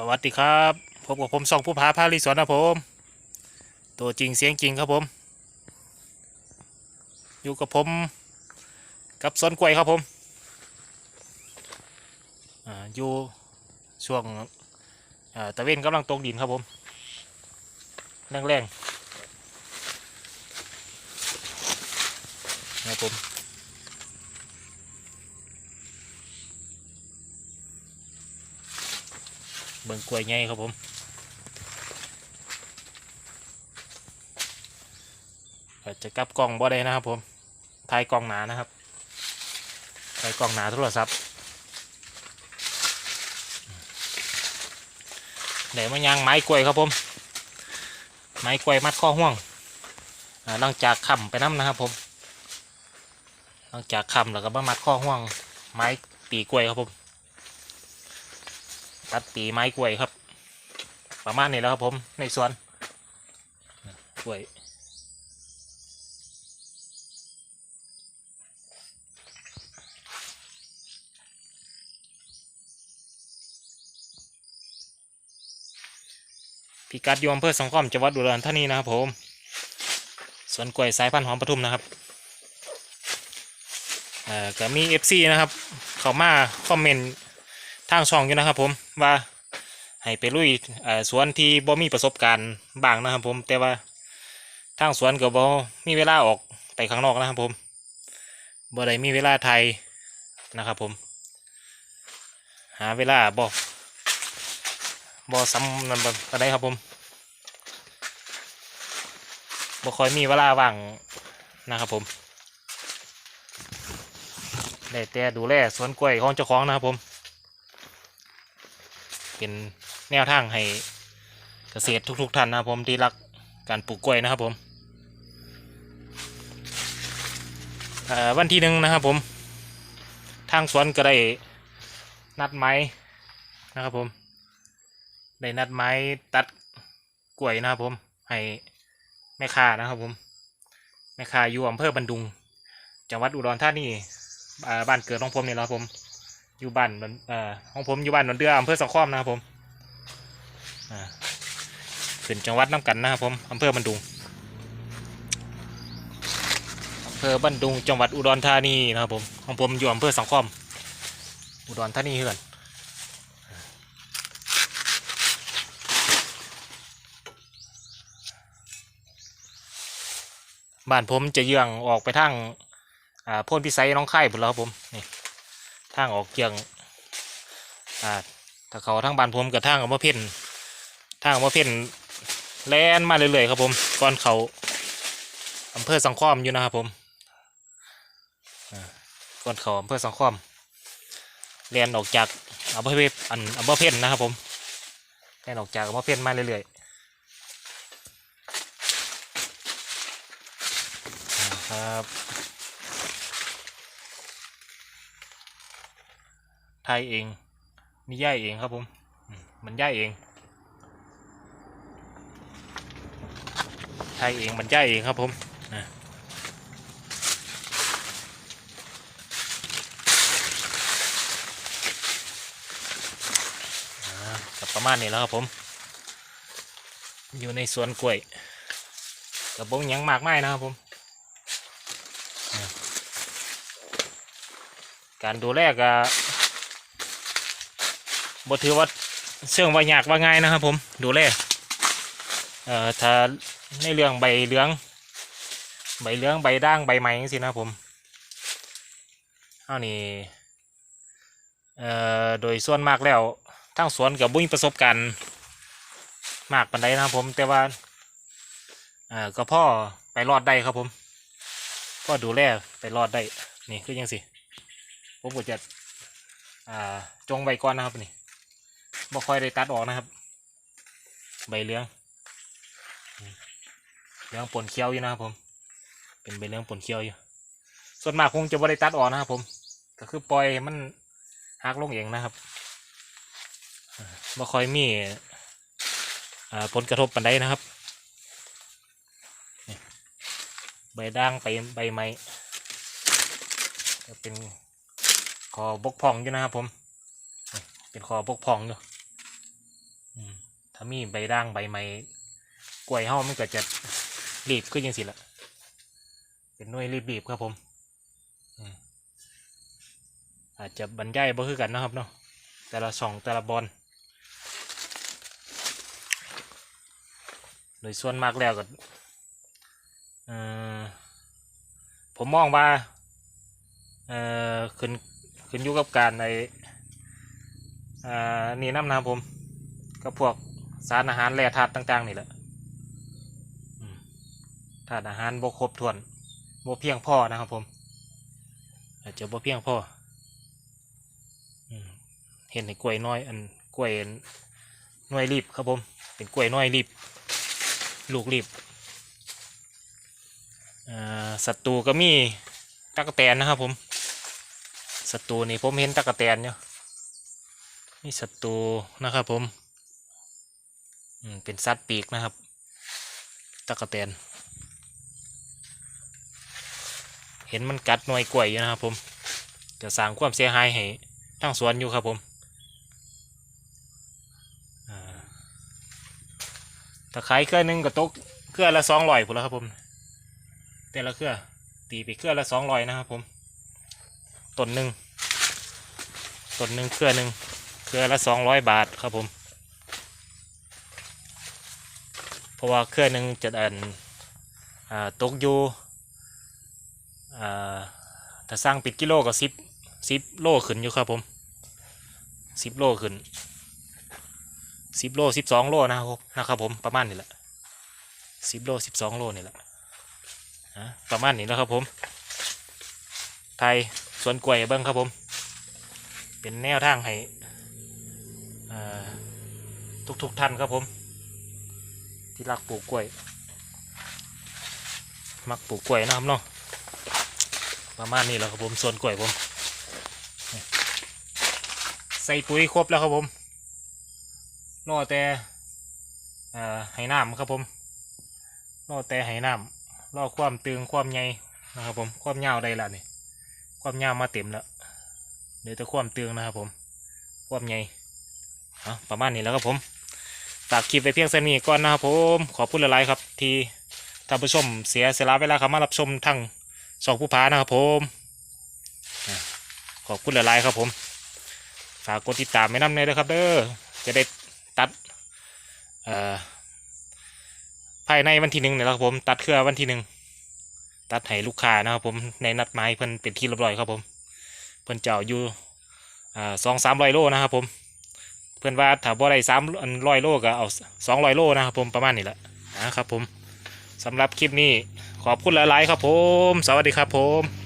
สวัสดีครับพบกับผมสองผู้พาพารีสวนนะผม ตัวจริงเสียงจริงครับผม อยู่กับผม กับสวนกล้วยครับผมออยู่ช่วงตะเวนกำลังตกดินครับผมแรงๆนะผม เบิ่งกล้วยใหญ่ครับผมอาจจะกลับกล้องบ่ได้นะครับผมถ่ายกล้องหนานะครับถ่ายกล้องหนาโทรศัพท์เดี๋ยวมายางไม้กล้วยครับผม ไม้กล้วยมัดข้อห่วงหลังจากค้ำไปน้ำนะครับผมหลังจากค้ำแล้วก็มามัดข้อห่วงไม้ปีกล้วยครับผม ตัดปีไม้กล้วยครับ ประมาณนี้แล้วครับผมในสวนกล้วยพิกัดอยอำเภอสังคมจังหวัดอุดรธานีนะครับผมสวนกล้วยสายพันธุ์หอมปทุมนะครับเอ่อก็มี FC นะครับ เขามาคอมเมนต์ ทางช่องอยู่นะครับผมว่าให้ไปลุยสวนที่บ่มีประสบการณ์บ้างนะครับผมแต่ว่าทางสวนก็บ่มีเวลาออกไปข้างนอกนะครับผมบ่ได้มีเวลาไทยนะครับผม หาเวลาบ่บ่ซ้ำนั่นบ่ปานใดครับผมบ่ค่อยมีเวลาว่างนะครับผมได้แต่ดูแลสวนกล้วยของเจ้าของนะครับผม เป็นแนวทางให้เกษตรทุก ๆ ท่านนะครับผมที่รักการปลูกกล้วยนะครับผมอ่อวันที่หนึ่งนะครับผม ทางสวนก็ได้นัดไม้นะครับผม ได้นัดไม้ตัดกล้วยนะครับผม ให้แม่ค้านะครับผม แม่ค้าอยู่อำเภอบันดุง จังหวัดอุดรธานีอ่าบ้านเกิดของผมเนี่ยแหละครับผม อยู่บ้านดอนเอ่อของผมอยู่บ้านดอนเดืออำเภอสังคอมนะครับผมอ่าขึ้นจังหวัดน้ำกันนะครับผมอำเภอบันดุงอำเภอบันดุงจังหวัดอุดรธานีนะครับผมของผมอยู่อำเภอสังคอมอุดรธานีเฮือนบ้านผมจะเยื้องออกไปทางอ่าพ่นพิสัยน้องไข่หมดแล้วครับผมนี่ ทางออกเกียงอ่าถ้าเขาทางบานผมกับทางอำเภอเพ่นทางอำเภอเพ่นแล่นมาเรื่อยๆครับผมก่อนเขาอำเภอสังคอมอยู่นะครับผมก่อนเขาอำเภอสังคอมแล่นออกจากอำเภอเพ่นอันอำเภอเพ่นนะครับผมแล่นออกจากอำเภอเพ่นมาเรื่อยๆครับ ไทยเองนี่ย่ายเองครับผม มันย่ายเอง ไทยเองมันย่ายเองครับผมอะกับประมาณนี้แล้วครับผม อยู่ในสวนกล้วยกับบงยังมากไม้นะครับผม การดูแลก็ บ่ถือว่าเชื่องว่ายากว่าง่ายนะครับ ผมดูแลเอ่อถ้าในเรื่องใบเหลือง ใบเหลืองใบด่างใบไม้จังซี่นะครับผมเอานี่เอ่อโดยส่วนมากแล้วทางสวนกับบุ้มีประสบการณ์มากปานใดนะครับผม แต่ว่าเอ่อก็พ่อไปรอดได้ครับผมก็ดูแลไปรอดได้นี่คือยังสิผมก็จะอ่าจงไว้ก่อนนะครับนี่ บ่ค่อยได้ตัดออกนะครับ ใบเหลืองเหลืองปนเขียวอยู่นะครับผม เป็นใบเหลืองปนเขียวอยู่ ส่วนมากคงจะบ่ได้ตัดออกนะครับ ผม ก็คือปล่อยมันหักลงเองนะครับบ่ค่อยมีอ่าผลกระทบปานใดนะครับ ใบด่างไปใบไม้เป็นคอบกพองอยู่นะครับผม เป็นคอบกพองอยู่ มีใบด่างใบไม้กล้วยเฮามันก็จะรีบขึ้นยังสิละเป็นหน่วยรีบๆครับผมอาจจะบรรยายบ่คือกันนะครับเนาะแต่ละช่องแต่ละบอลโดยส่วนมากแล้วก็ผมมองว่าขึ้นขึ้นอยู่กับการในนี่น้ำนะครับผมกับพวก สารอาหารแร่ธาตุต่าง ๆ นี่แหละธาตุอาหารบ่ครบถ้วนบ่เพียงพอนะครับผม อาจจะบ่เพียงพออืมเห็นในกล้วยน้อยอันกล้วยน่วยรีบครับผม เป็นกล้วยน้อยรีบ ลูกรีบอ่าศัตรูก็มีตักแตนนะครับผมศัตรูนี่ผมเห็นตักแตนอยู่นี่ศัตรูนะครับผม อืมเป็นสัตว์ปีกนะครับตักะแตน เห็นมันกัดหน่วยกล้วยอยู่นะครับผมจะสร้างความเสียหายให้ทั้งสวนอยู่ครับผมตะไคร้เครือหนึ่งก็ตกเครือละสองร้อยพุ่นแล้วครับผม แต่ละเครือตีไปเครือละสองร้อยนะครับผมต้นหนึ่งต้นหนึ่งเครือหนึ่งเครือละสองร้อยบาทครับผม เพราะว่าเครื่อหนึ่งจะอันตกอยู่ถ้าสร้างปิดกิโลก็สิบสิบโลขึ้นอยู่ครับผมสิบโลขึ้นสิบโลสิบสองโลนะครับนะครับผมประมาณนี้แหละสิบโลสิบสองโลนี่แหละประมาณนี้นะครับผม ไทยสวนกล้วยเบิ้งครับผม เป็นแนวทางให้ทุกๆท่านครับผม ที่รักปลูกกล้วย มักปลูกกล้วยนะครับเนาะประมาณนี้แหล้วครับผมส่วนกล้วยผม ใส่ปุ๋ยครบแล้วครับผมรอแต่เอ่อให้น้ำครับผมรอแต่ให้น้ำรอความตึงความใหญ่นะครับผมความยาวได้ล้วนี่ความยาวมาเต็มแล้วเหลือแต่ความตึงนะครับผม ความใหญ่าประมาณนี้แล้วครับผม ฝากคลิปไปเพียงเท่นี้ก่อนนะครับผมขอบคุณหลายๆครับ ที่ท่านผู้ชมเสียเสละเวลาเข้ามารับชมทั้งสองผู้พานะครับผมขอบคุณหลายๆครับผม ฝากกดติดตามไม่น้ำเลยนะครับเด้อจะได้ตัดอ่อภายในวันที่หนึ่งนะครับผม ตัดเครือวันที่หนึ่งตัดให้ลูกค้านะครับผมในนัดหมายเพิ่นเป็นที่เรียบร้อยครับผม เพิ่นเจ้าอยู่อ่าสองสามร้อยโลนะครับผม พิ่นว่าถ้าบ่ได้สามร้อยโลก็เอาสองร้อยโลนะครับผมประมาณนี้แหละนะครับผมสำหรับคลิปนี้ขอบคุณหลาย ๆ ครับผม สวัสดีครับผม